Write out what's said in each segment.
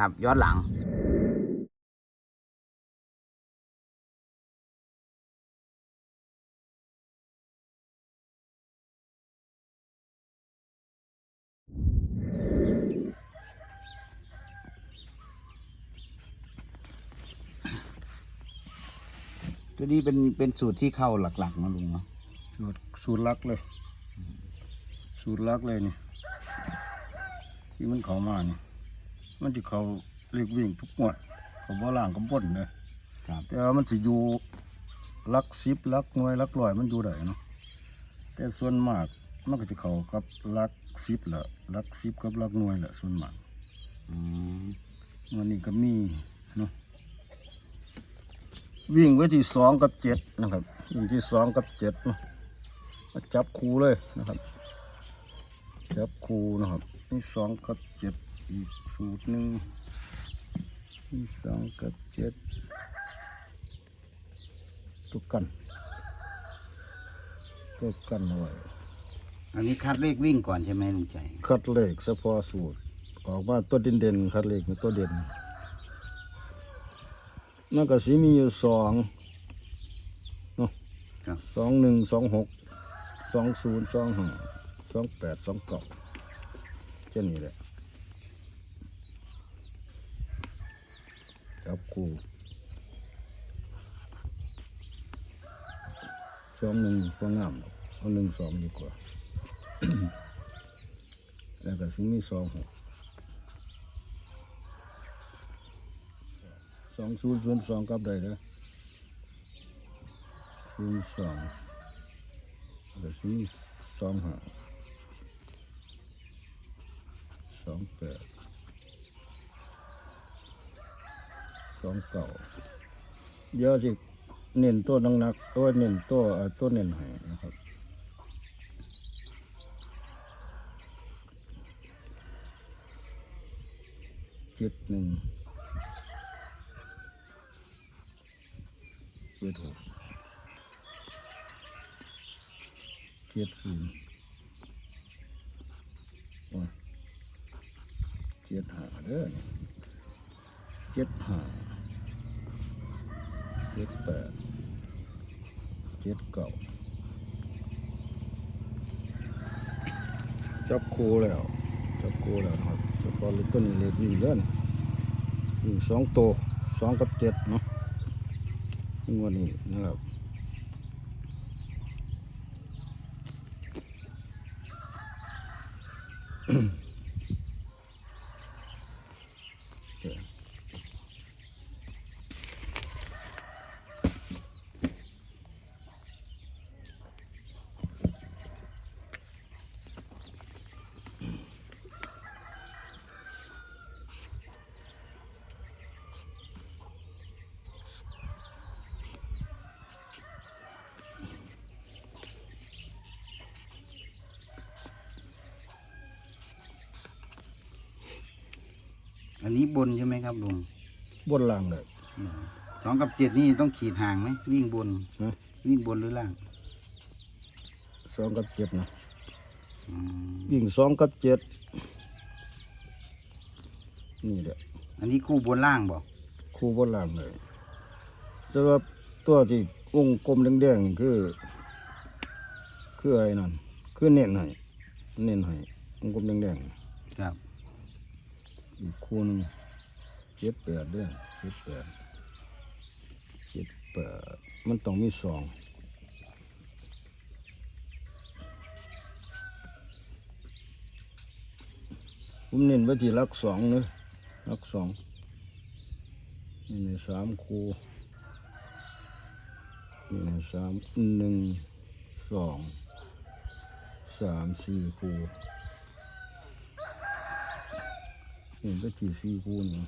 นะครับ ย้อนหลังตัวนี้เป็นเป็นสูตรที่เข้าหลักๆนะลุงเนาะสูตรสูตรลักเลย สูตรลักเลยนี่ที่มันเขามานี่ มันจะเขาเรียกวิ่งทุกงวดเขาบ่ล่างกับบนเลยครับ แต่ว่ามันสิอยู่ลักสิบลักหน่วยลักร้อยมันอยู่ได้เนาะแต่ส่วนมากมันก็จะเข้ากับลักสิบละลักสิบกับลักหน่วยละส่วนมากอืมวันนี้ก็มีเนาะวิ่งไว้ที่สองกับเจ็ดนะครับวิ่งที่สองกับเจ็ดเนาะมาจับคูเลยนะครับ จับคูนะครับนี่สองกับเจ็ดอีก สูตรหนึ่งนี่สองกับเจ็ดตัวกันตัวกันเอาไว้อันนี้คัดเลขวิ่งก่อนใช่ไหมลุงใจ คัดเลขเฉพาะสูตร ออกมาตัวเด่นเด่นๆคัดเลขเป็นตัวเด่นมันก็สีมีอยู่สองเนาะครับสองหนึ่งสองหกสองศูนย์สองห้าสองแปดสองเก้าแค่นี้แหละ จับกูสองหนึ่งก็งามหรอกเอาหนึ่งสองดีกว่า แล้วก็สิมีสองหกสองศูนย์ศูนย์สองกับได้เลยศูนย์สองแล้วก็สิมสองห้าสองแปด สองเก้าเดี๋ยวสิเน้นตัวนักๆตัวเน้นตัวตัวเน้นให้นะครับเจ็ดหนึ่งเจ็ดหกเจ็ดศูนย์เจ็ดห้าเด้อเจ็ดห้า เจ็ดแปดเจ็ดเก้าจับคู่แล้วจับกูแล้วครับเฉพาะลูกต้นนี้เล็กวิ่งเล่นวิ่งสองตัวสองกับเจ็ดเนาะงวดนี้นะครับเดี๋ อันนี้บนใช่ไหมครับลุงบนล่างเลยอืมสองกับเจ็ดนี่ต้องขีดห่างไหมวิ่งบนนะวิ่งบนหรือล่างสองกับเจ็ดนะอืมวิ่งสองกับเจ็ดนี่แหละอันนี้คู่บนล่างบอกคู่บนล่างเลยสำหรับตัวที่วงกลมแดงๆนี่คือ คืออะไรนั่นคือเน้นให้เน้นให้วงกลมแดงๆครับ อีกคู่หนึงเจ็ดแปดเด้อเจ็ดแปดเจ็ดแปดมันต้องมีสองผมเน้นไปที่ลักสองเนอะลักสองนี่ในสามคู่นี่ในสามหนึ่งสองสามสี่คู่ เห็ นไปที่สี่คูนี่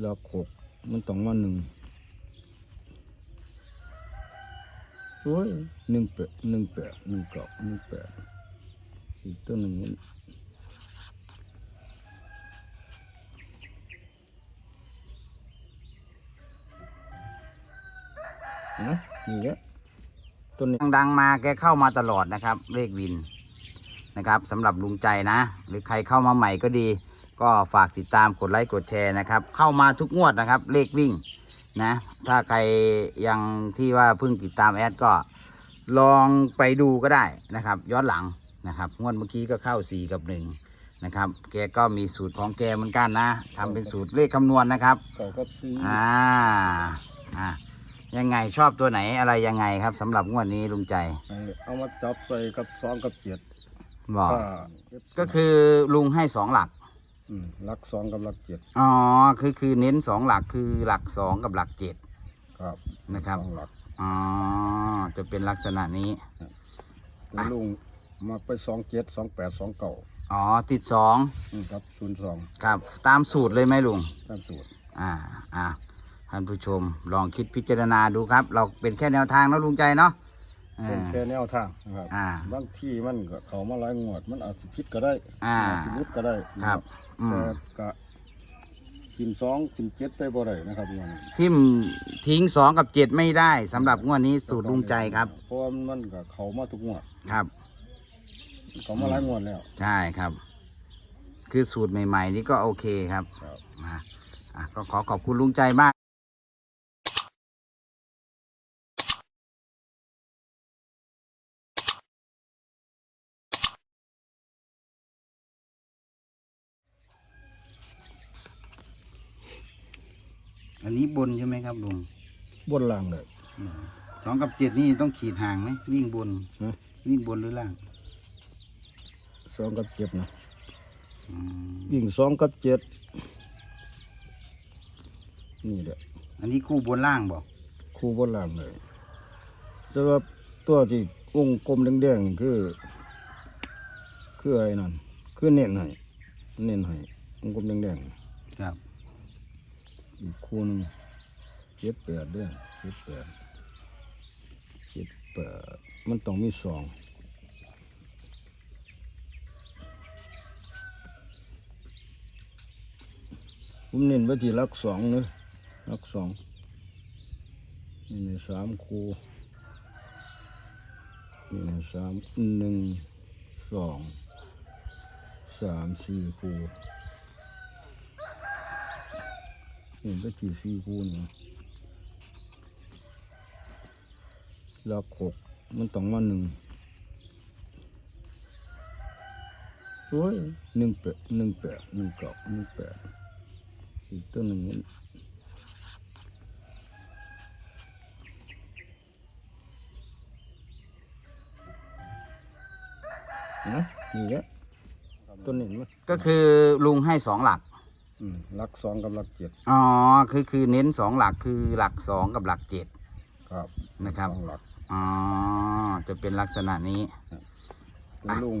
แล้วหกมันต้องมาหนึ่งโอ้ยหนึ่งแปดหนึ่งแปดหนึ่งเก้าหนึ่งแปดอีกตัวหนึ่งนนะนี่แหละตัวนี้ดังๆมาแกเข้ามาตลอดนะครับ เลขวิน นะครับสำหรับลุงใจนะ หรือใครเข้ามาใหม่ก็ดี ก็ฝากติดตามกดไลค์กดแชร์นะครับ เข้ามาทุกงวดนะครับ เลขวิ่งนะ ถ้าใครยังที่ว่าเพิ่งติดตามแอดก็ลองไปดูก็ได้นะครับ ย้อนหลังนะครับงวดเมื่อกี้ก็เข้า 4 กับ 1 นะครับ แกก็มีสูตรของแกเหมือนกันนะทำเป็นสูตรเลขคำนวณนะครับเก่ากับซีอ่าอ่ายังไงชอบตัวไหนอะไรยังไงครับสำหรับงวดนี้ลุงใจ เอามาจับใส่กับสองกับเจ็ด บอกถ้าก็คือลุงให้สองหลัก มหลักสองกับหลักเจ็ดอ๋อ คือคือเน้นสองหลักคือหลักสองกับหลักเจ็ด ครับนะครับ สองหลักอ๋อ จะเป็นลักษณะนี้ตัวลุงมาไปสองเจ็ดสองแปดสองเก่าอ๋อ ติดสองครับศูนย์สองครับ ตามสูตรเลยไหมลุง ตามสูตรอ่า อ่า ท่านผู้ชมลองคิดพิจารณาดูครับ เราเป็นแค่แนวทางนะลุงใจเนาะ เอเป็นอแค่แนวทางนะครับอ่าบางที่มันก็เขามาหลายงวด มันอาจจะผิดก็ได้อ่าจจะรุดก็ได้ครับอืแต่มก็ทีมสองทีมเจ็ดไปบ่ได้นะครับงวดนี้ทิมทิ้งสองกับเจ็ดไม่ได้สำหรับงวดนี้สูตรลุงใจครับ เพราะว่ามันก็เขามาทุกงวด ครับ เขามาหลายงวดแล้ว ใช่ครับ คือสูตรใหม่ ๆ นี่ก็โอเคครับครับอะอะก็ขอขอบคุณลุงใจมาก อันนี้บนใช่ไหมครับลุงบนล่างเลยอืมสองกับเจ็ดนี่ต้องขีดห่างไหมวิ่งบนนะวิ่งบนหรือล่างสองกับเจ็ดนะอืมวิ่งสองกับเจ็ดนี่แหละอันนี้คู่บนล่างบอกคู่บนล่างเลยสำหรับตัวที่วงกลมแดงๆนี่คือ คืออะไรนั่นคือเน้นให้เน้นให้วงกลมแดงๆ ครับ อีกคู่หนึงเจ็ดแปดเด้อเจ็ดแปดเจ็ดแปดมันต้องมีสองผมเน้นไปที่ลักสองเนอะลักสองนี่ในสามคู่นี่ในสามหนึ่งสองสามสี่คู่เห็ นไปที่สี่คู่นี่หลักหกมันต้องมาหนึ่งสวยหนึ่งแปดหนึ่งแปดหนึ่งเก้าหนึ่งแปดอีกตัวหนึ่งมันนะนี่แหละตัวนี้มั้ยก็คือลุงให้สองหลักอืม หลักสองกับหลักเจ็ดอ๋อคือคือเน้นสองหลักคือหลักสองกับหลักเจ็ดครับนะครับสองหลักอ๋อจะเป็นลักษณะนี้ตัวลุง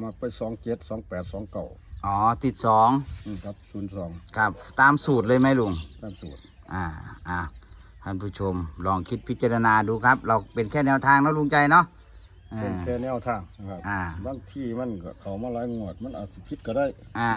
มาไปสองเจ็ดสองแปดสองเก้าอ๋อติดสองครับศูนย์สองครับ ตามสูตรเลยไหมลุงตามสูตรอ่าอ่าท่านผู้ชมลองคิดพิจารณาดูครับ เราเป็นแค่แนวทางนะลุงใจเนาะเอเป็นอแค่แนวทางนะครับอ่าบางที่มันก็เขามาหลายงวด มันอาจจะผิดก็ได้อ่า